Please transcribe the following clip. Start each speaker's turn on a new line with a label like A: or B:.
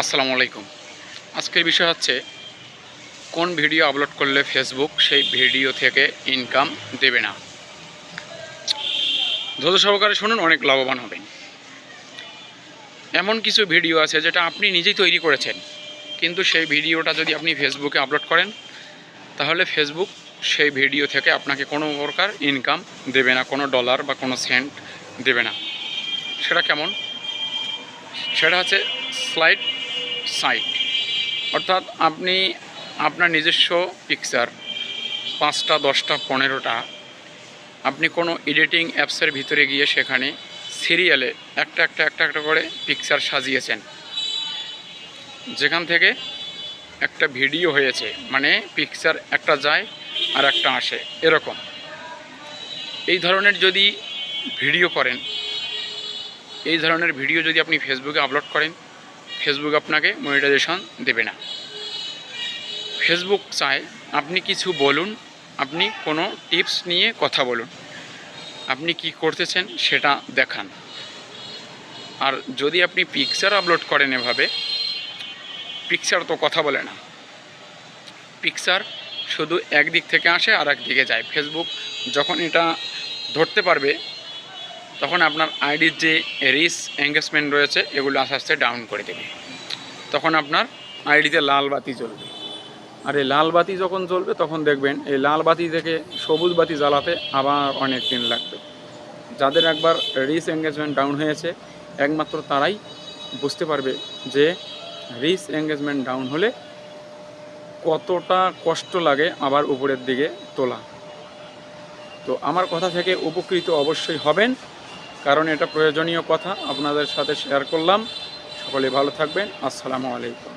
A: আসসালামু আলাইকুম। আজকের বিষয় হচ্ছে, কোন ভিডিও আপলোড করলে ফেসবুক সেই ভিডিও থেকে ইনকাম দেবে না? ধৈর্য সহকারে শুনুন, অনেক লাভবান হবেন। এমন কিছু ভিডিও আছে যেটা আপনি নিজেই তৈরি করেছেন, কিন্তু সেই ভিডিওটা যদি আপনি ফেসবুকে আপলোড করেন, তাহলে ফেসবুক সেই ভিডিও থেকে আপনাকে কোনো প্রকার ইনকাম দেবে না, কোনো ডলার বা কোনো সেন্ট দেবে না। সেটা কেমন? সেটা হচ্ছে স্লাইড সাইট অর্থাৎ আপনি আপনার নিজস্ব পিকচার পাঁচটা, দশটা, পনেরোটা, আপনি কোনো এডিটিং অ্যাপসের ভিতরে গিয়ে সেখানে সিরিয়ালে একটা একটা একটা একটা করে পিকচার সাজিয়েছেন। যেখান থেকে একটা ভিডিও হয়েছে মানে পিকচার একটা যায় আর একটা আসে, এরকম। এই ধরনের যদি ভিডিও করেন, এই ধরনের ভিডিও যদি আপনি ফেসবুকে আপলোড করেন ফেসবুক আপনাকে মনিটাইজেশন দেবে না। ফেসবুক চায় আপনি কিছু বলুন, আপনি কোনো টিপস নিয়ে কথা বলুন। আপনি কি করতেছেন সেটা দেখান। আর যদি আপনি পিকচার আপলোড করেন এভাবে পিকচার তো কথা বলে না। পিকচার শুধু একদিক থেকে আসে আর একদিকে যায়। ফেসবুক যখন এটা ধরতে পারবে তখন আপনার আইডির যে রিস এঙ্গেজমেন্ট রয়েছে, এগুলো আস্তে আস্তে ডাউন করে দেবে। তখন আপনার আইডিতে লাল বাতি জ্বলবে। আর এই লাল বাতি যখন জ্বলবে, তখন দেখবেন এই লাল বাতি থেকে সবুজ বাতি জ্বালাতে আবার অনেক দিন লাগবে। যাদের একবার রিস এঙ্গেজমেন্ট ডাউন হয়েছে, একমাত্র তারাই বুঝতে পারবে যে রিস এঙ্গেজমেন্ট ডাউন হলে কতটা কষ্ট লাগে আবার উপরের দিকে তোলা। তো আমার কথা থেকে উপকৃত অবশ্যই হবেন। কারণ এটা প্রয়োজনীয় কথা। আপনাদের সাথে শেয়ার করলাম। সকলে ভালো থাকবেন। আসসালামু আলাইকুম।